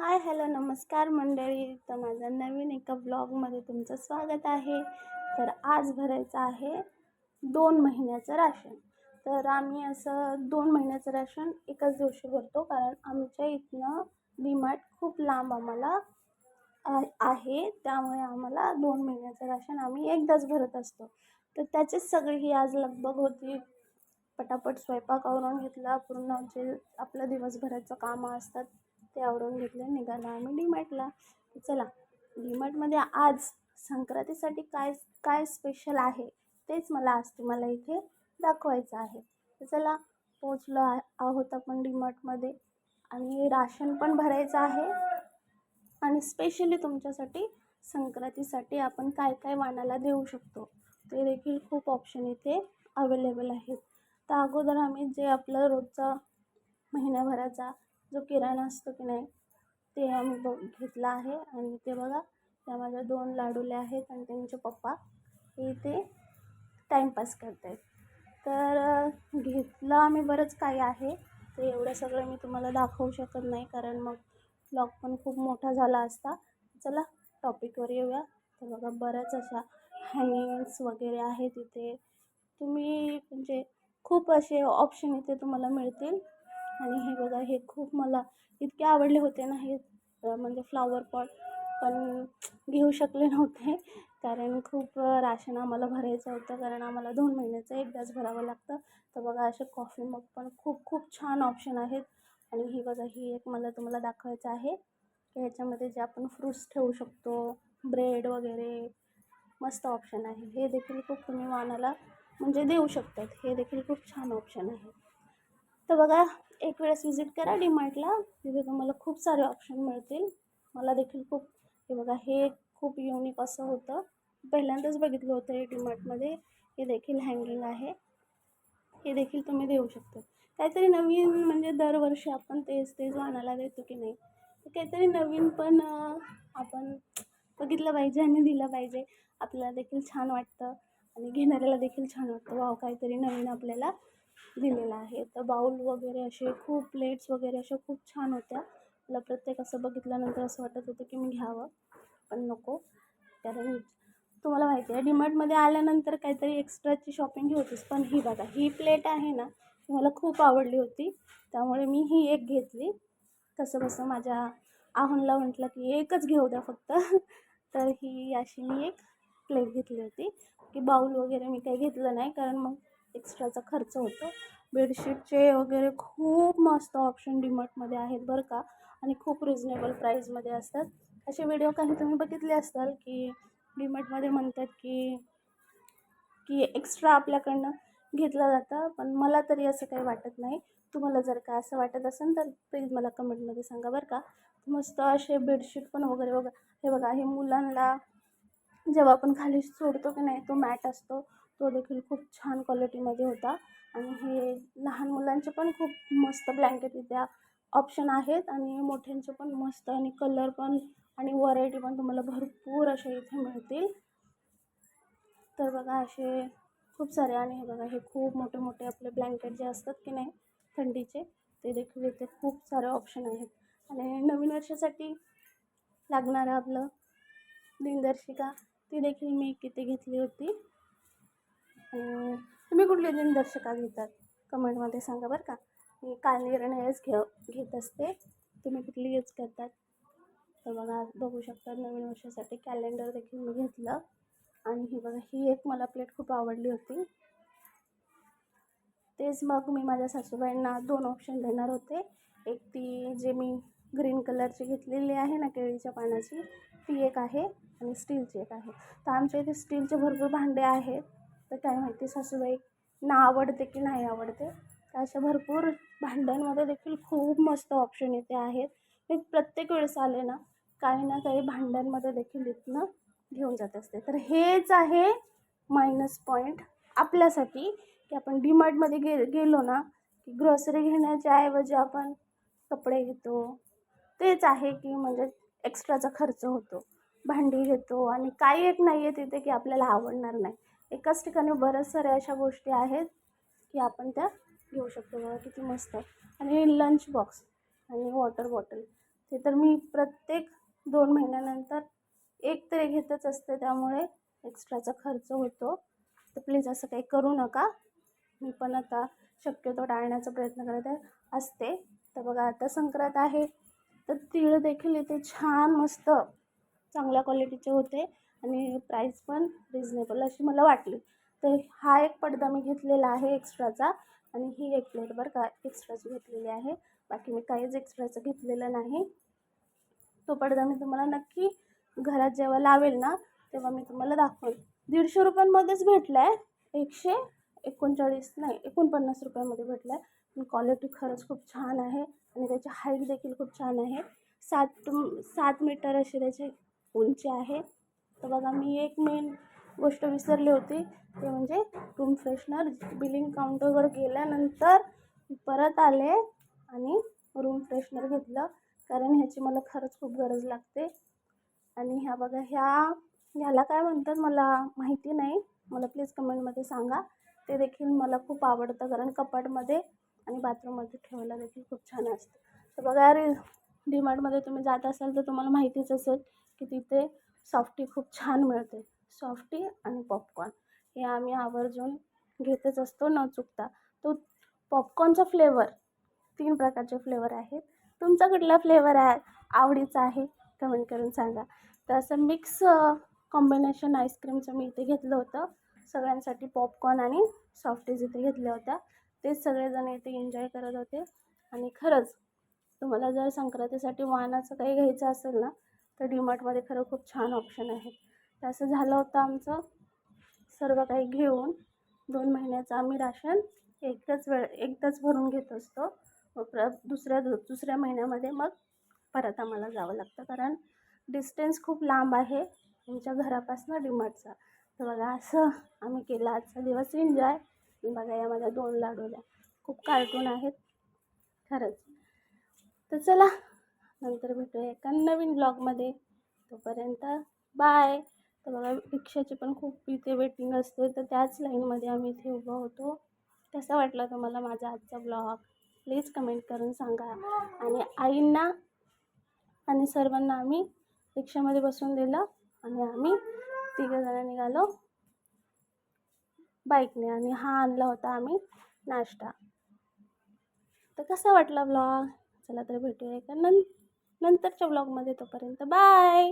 Hi hello नमस्कार मंडळी. तर माझ्या नवीन एका ब्लॉगमध्ये तुमचं स्वागत आहे. तर आज भरायचं आहे दोन महिन्याचं राशन. तर आम्ही असं दोन महिन्याचं राशन एकाच दिवशी भरतो कारण आमच्या इथनं डीमार्ट खूप लांब आम्हाला आ- आहे. त्यामुळे आम्हाला दोन महिन्याचं राशन आम्ही एकदाच भरत असतो. तर त्याचीच सगळी ही आज लगबग होती. पटापट स्वयंपाक आवरून घेतला. पूर्ण जे आपलं दिवसभराचं कामं असतात. ते आवरून घेतलं निघाला. आम्ही डीमार्टला चला डीमार्टमध्ये आज संक्रांतीसाठी काय काय स्पेशल आहे तेच मला आज तुम्हाला इथे दाखवायचं आहे. तर चला पोचलो आ आहोत आपण डीमार्टमध्ये आणि राशन पण भरायचं आहे. आणि स्पेशली तुमच्यासाठी संक्रांतीसाठी आपण काय काय वाणाला देऊ शकतो ते देखील खूप ऑप्शन इथे अवेलेबल आहेत. तर अगोदर आम्ही जे आपलं रोजचा महिन्याभराचा जो किराणा असतो की नाही ते आम्ही बघ घेतला आहे. आणि ते बघा त्या माझ्या दोन लाडूले आहेत आणि त्यांचे पप्पा हे ते टाईमपास करत आहेत तर घेतलं आम्ही बरंच काही आहे. ते एवढं सगळं मी तुम्हाला दाखवू शकत नाही कारण मग ब्लॉग पण खूप मोठा झाला असता. चला टॉपिकवर येऊया. तर बघा बऱ्याच अशा हँगिंग्स वगैरे आहेत इथे. तुम्ही म्हणजे खूप असे ऑप्शन इथे तुम्हाला मिळतील. खूप मला इतके आवडले होते ना हे म्हणजे फ्लॉवर पॉट पण घेऊ शकले नव्हते. कारण खूप राशन आम्हाला भरायचं होतं. कारण आम्हाला दोन महिन्याचं एकदाच भरावं लागतं. तर बघा असे कॉफी मग पण खूप खूप छान ऑप्शन आहेत. आणि ही बघा ही एक मला तुम्हाला दाखवायचं आहे. की ह्याच्यामध्ये जे आपण फ्रूट्स ठेवू शकतो ब्रेड वगैरे मस्त ऑप्शन आहे. हे देखील खूप तुम्ही वाणाला म्हणजे देऊ शकतात. हे देखील खूप छान ऑप्शन आहे. तर बघा एक वेळेस विजिट करा डीमार्टला तिथे तुम्हाला खूप सारे ऑप्शन मिळतील. मला देखील खूप हे बघा हे खूप युनिक असं होतं. पहिल्यांदाच बघितलं होतं हे डीमार्टमध्ये हे देखील हँगिंग आहे. हे देखील तुम्ही देऊ शकता. काहीतरी नवीन म्हणजे दरवर्षी आपण तेच तेच आणायला देतो की नाही. तर काहीतरी नवीन पण आपण बघितलं पाहिजे आणि दिलं पाहिजे. आपल्याला देखील छान वाटतं. आणि घेणाऱ्याला देखील छान वाटतं. वाव काहीतरी नवीन आपल्याला दिलेलं आहे. तर बाऊल वगैरे असे खूप प्लेट्स वगैरे अशा खूप छान होत्या. मला प्रत्येक असं बघितल्यानंतर असं वाटत होतं की मी घ्यावं पण नको. कारण तुम्हाला माहिती आहे डीमार्टमध्ये आल्यानंतर काहीतरी एक्स्ट्राची शॉपिंग होतीच पण ही बघा ही प्लेट आहे ना ती मला खूप आवडली होती. त्यामुळे मी ही एक घेतली. कसं बसं माझ्या आहुनला म्हटलं की एकच घेऊ द्या फक्त. तर ही अशी मी एक प्लेट घेतली होती. की बाऊल वगैरे मी काही घेतलं नाही कारण मग एक्स्ट्राचा खर्च होतो. बेडशीटचे वगैरे खूप मस्त ऑप्शन डीमार्टमध्ये आहेत बरं का आणि खूप रिजनेबल प्राईजमध्ये असतात. असे व्हिडिओ काही तुम्ही बघितले असताल की डीमार्टमध्ये म्हणतात की की एक्स्ट्रा आपल्याकडनं घेतलं जातं पण मला तरी असं काही वाटत नाही. तुम्हाला जर का असं वाटत असेल तर प्लीज मला कमेंटमध्ये सांगा बरं का. मस्त असे बेडशीट पण वगैरे बघा. हे बघा हे मुलांना जेव्हा आपण खाली सोडतो की नाही तो मॅट असतो. तो देखील खूप छान क्वालिटीमध्ये होता. आणि हे लहान मुलांचे पण खूप मस्त ब्लँकेट इथे ऑप्शन आहेत. आणि मोठ्यांचे पण मस्त आणि कलर पण आणि व्हरायटी पण तुम्हाला भरपूर असे इथे मिळतील. तर बघा असे खूप सारे आणि हे बघा हे खूप मोठे मोठे आपले ब्लँकेट जे असतात की नाही थंडीचे ते देखील इथे खूप सारे ऑप्शन आहेत. आणि नवीन वर्षासाठी लागणारं आपलं दिनदर्शिका ती देखील मी किती घेतली होती. आणि तुम्ही कुठली दिनदर्शिका घेतात? कमेंटमध्ये सांगा बरं का. मी काल निर्णयच घे घेत असते. तुम्ही कुठली यूज करतात? तर बघा बघू शकता नवीन वर्षासाठी कॅलेंडर देखील मी घेतलं. आणि ही बघा ही एक मला प्लेट खूप आवडली होती. तेच मग मी माझ्या सासूबाईंना दोन ऑप्शन देणार होते. एक ती जे मी ग्रीन कलरची घेतलेली आहे ना केळीच्या पानाची ती एक आहे आणि स्टीलची एक आहे. तर आमच्या इथे स्टीलचे भरपूर भांडे आहेत. तर काय माहिती सासूबाई ना आवडते की नाही आवडते. तर अशा भरपूर भांड्यांमध्ये देखील खूप मस्त ऑप्शन इथे आहेत. मी प्रत्येक वेळेस आले ना काही ना काही भांड्यांमध्ये देखील इथनं घेऊन जात असते. तर हेच आहे मायनस पॉईंट आपल्यासाठी की आपण डीमार्टमध्ये गे गेलो ना की ग्रॉसरी घेण्याच्या ऐवजी आपण कपडे घेतो. तेच आहे की म्हणजे एक्स्ट्राचा खर्च होतो. भांडी घेतो आणि काही एक नाही आहे तिथे की आपल्याला आवडणार नाही. एकाच ठिकाणी बऱ्याच साऱ्या अशा गोष्टी आहेत की आपण त्या घेऊ शकतो. बघा किती मस्त आणि लंच बॉक्स आणि वॉटर बॉटल ते तर मी प्रत्येक दोन महिन्यानंतर एक तरी घेतच असते. त्यामुळे एक्स्ट्राचा खर्च होतो. तर प्लीज असं काही करू नका. मी पण आता शक्यतो टाळण्याचा प्रयत्न करत आहे असते. तर बघा आता संक्रांत आहे. तर तिळ देखील इथे छान मस्त चांगल्या क्वालिटीचे होते. आणि प्राईस पण रिजनेबल अशी मला वाटली. तर हा एक पडदा मी घेतलेला आहे एक्स्ट्राचा आणि ही एक प्लेट बरं का एक्स्ट्राची घेतलेली आहे. बाकी मी काहीच एक्स्ट्राचं घेतलेलं नाही. तो पडदा मी तुम्हाला नक्की घरात जेव्हा लावेल ना तेव्हा मी तुम्हाला दाखवेल. दीडशे रुपयांमध्येच भेटला आहे एकशे एकोणचाळीस नाही एकोणपन्नास रुपयामध्ये भेटला आहे पण क्वालिटी खरंच खूप छान आहे आणि त्याची हाईट देखील खूप छान आहे. सात सात मीटर अशी त्याची उंची आहे. तर बघा मी एक मेन गोष्ट विसरली होती. ते म्हणजे रूम फ्रेशनर बिलिंग काउंटरवर गेल्यानंतर परत आले आणि रूम फ्रेशनर घेतलं. कारण ह्याची मला खरंच खूप गरज लागते. आणि ह्या बघा ह्या ह्याला काय म्हणतात मला माहिती नाही. मला प्लीज कमेंटमध्ये सांगा. ते देखील मला खूप आवडतं कारण कपाटमध्ये आणि बाथरूममध्ये ठेवायला देखील खूप छान असतं. तर बघा रे डीमार्टमध्ये तुम्ही जात असाल तर तुम्हाला माहितीच असेल की तिथे सॉफ्टी खूप छान मिळते. सॉफ्टी आणि पॉपकॉर्न हे आम्ही आवर्जून घेतच असतो न चुकता. तो पॉपकॉर्नचा फ्लेवर तीन प्रकारचे फ्लेवर आहेत. तुमचा कुठला फ्लेवर आहे आवडीचा आहे? कमेंट करून सांगा. तर असं मिक्स कॉम्बिनेशन आईस्क्रीमचं मी इथे घेतलं होतं. सगळ्यांसाठी पॉपकॉर्न आणि सॉफ्टीज इथे घेतल्या होत्या. तेच सगळेजण इथे एन्जॉय करत होते. आणि खरंच तुम्हाला जर संक्रांतीसाठी वाहनाचं काही घ्यायचं असेल ना तर डीमार्टमध्ये खरं खूप छान ऑप्शन आहे. तर असं झालं होतं आमचं सर्व काही घेऊन दोन महिन्याचं आम्ही राशन एकदाच वेळ एकदाच भरून घेत असतो. मग प्र दुसऱ्या दुसऱ्या महिन्यामध्ये मग परत आम्हाला जावं लागतं. कारण डिस्टन्स खूप लांब आहे आमच्या घरापासून डीमार्टचा तर बघा असं आम्ही केलं. आजचा दिवस एन्जॉय बघा या माझ्या दोन लाडूल्या खूप कार्टून आहेत. खरंच. तर चला नंतर भेटूया एका नवीन ब्लॉगमध्ये तोपर्यंत बाय तर बघा रिक्षाची पण खूप इथे वेटिंग असते. तर त्याच लाईनमध्ये आम्ही इथे उभं होतो. कसा वाटला तुम्हाला माझा आजचा ब्लॉग प्लीज कमेंट करून सांगा. आणि आईंना आणि सर्वांना आम्ही रिक्षामध्ये बसून दिलं आणि आम्ही तिघंजणं निघालो. बाईकने आणि हा आणला होता आम्ही नाश्ता. तर कसा वाटला ब्लॉग चला तर भेटूया एका नंतर नंतरच्या ब्लॉगमध्ये तोपर्यंत बाय